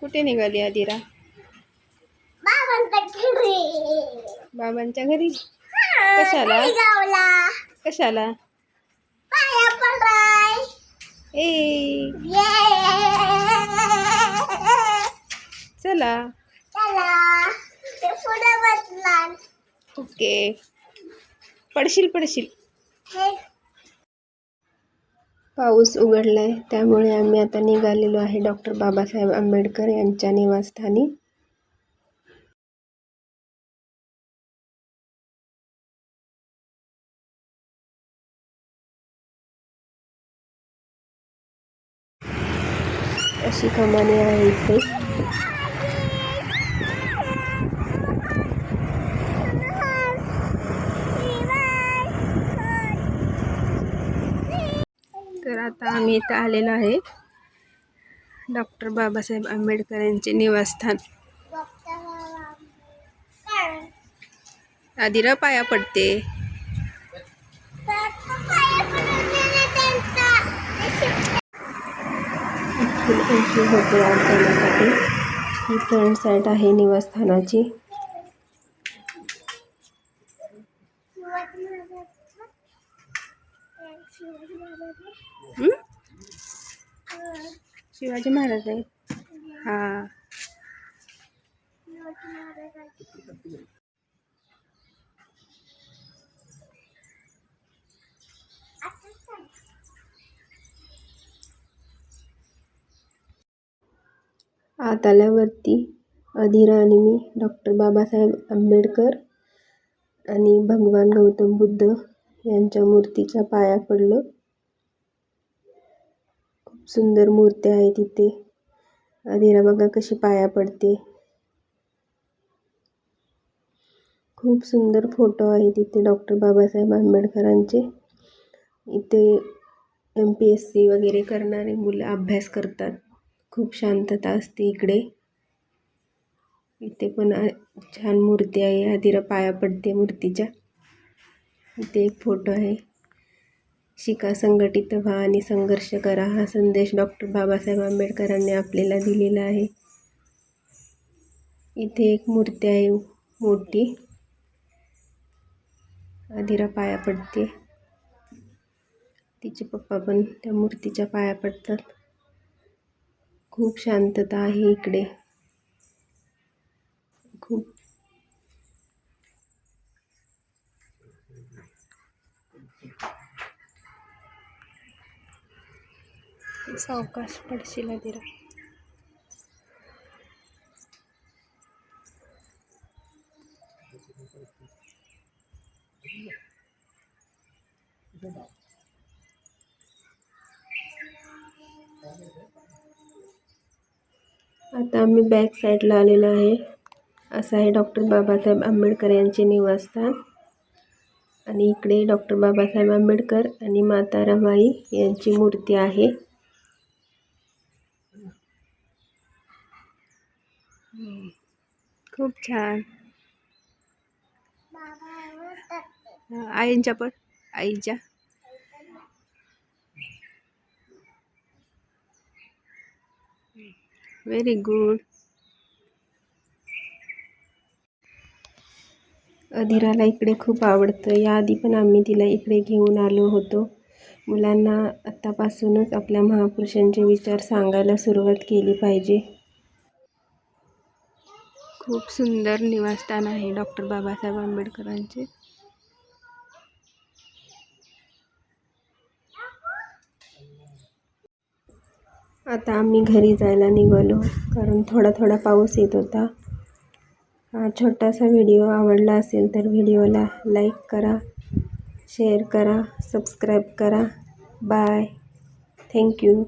कुठे निघाली बाबांकडे बाबांच्या घरी. कशाला? कशाला? ए. चला. ओके. पडशील पडशील. पाऊस उघडला आहे त्यामुळे आम्ही आता निघालेलो आहे डॉक्टर बाबासाहेब आंबेडकर यांच्या निवासस्थानी. अशी कमानी आहे इथे. तर आता आम्ही इथं आलेलो आहे. डॉक्टर बाबासाहेब आंबेडकर यांचे निवासस्थान. आदिरा पाया पडते. एंट्री होते आत जाण्यासाठी ही फ्रंट साईड आहे निवासस्थानाची. शिवाजी महाराज आहेत. हा. आत आल्यावरती अधीरा आणि मी डॉक्टर बाबासाहेब आंबेडकर आणि भगवान गौतम बुद्ध यांच्या मूर्तीच्या पाया पडलो. खूप सुंदर मूर्ती आहे तिथे. अधिरा बघा कशी पाया पडते. खूप सुंदर फोटो आहे तिथे डॉक्टर बाबासाहेब आंबेडकरांचे. इथे एम पी एस सी वगैरे करणारे मुलं अभ्यास करतात. खूप शांतता असते इकडे. इथे पण छान मूर्ती आहे. आदिरा पाया पडते मूर्तीच्या. इथे एक फोटो आहे. शिका संघटित व्हा आणि संघर्ष करा. हा संदेश डॉक्टर बाबासाहेब आंबेडकरांनी आपल्याला दिलेला आहे. इथे एक मूर्ती आहे. मोठी. अधिरा पाया पडते. तिचे पप्पा पण त्या मूर्तीच्या पाया पडतात. खूप शांतता आहे इकडे. सावकाश पडशील दिरा आता आम्ही बॅक साईडला आलेलो आहे. असं आहे डॉक्टर बाबासाहेब आंबेडकर यांचे निवासस्थान. आणि इकडे डॉक्टर बाबासाहेब आंबेडकर आणि माता रमाई यांची मूर्ती आहे. खूप छान. आईंच्या पण आईच्या. व्हेरी गुड अधिराला इकडे खूप आवडतं. याआधी पण आम्ही तिला इकडे घेऊन आलो होतो. मुलांना आत्तापासूनच आपल्या महापुरुषांचे विचार सांगायला सुरुवात केली पाहिजे. खूप सुंदर निवासस्थान आहे डॉक्टर बाबासाहेब आंबेडकरांचे. आता आम्ही घरी जायला निघालो कारण थोडा थोडा पाऊस येत होता. हा छोटासा व्हिडिओ आवडला असेल तर व्हिडिओला लाईक करा शेअर करा सबस्क्राईब करा. बाय. थँक्यू